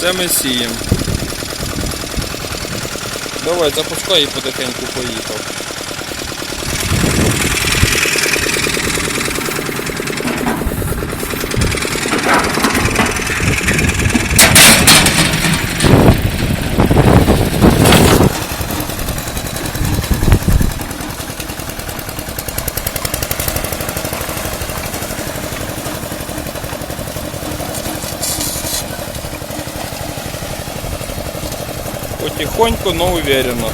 Це ми сіємо. Давай, запускай і потихеньку поїхав. Потихоньку, но уверенно.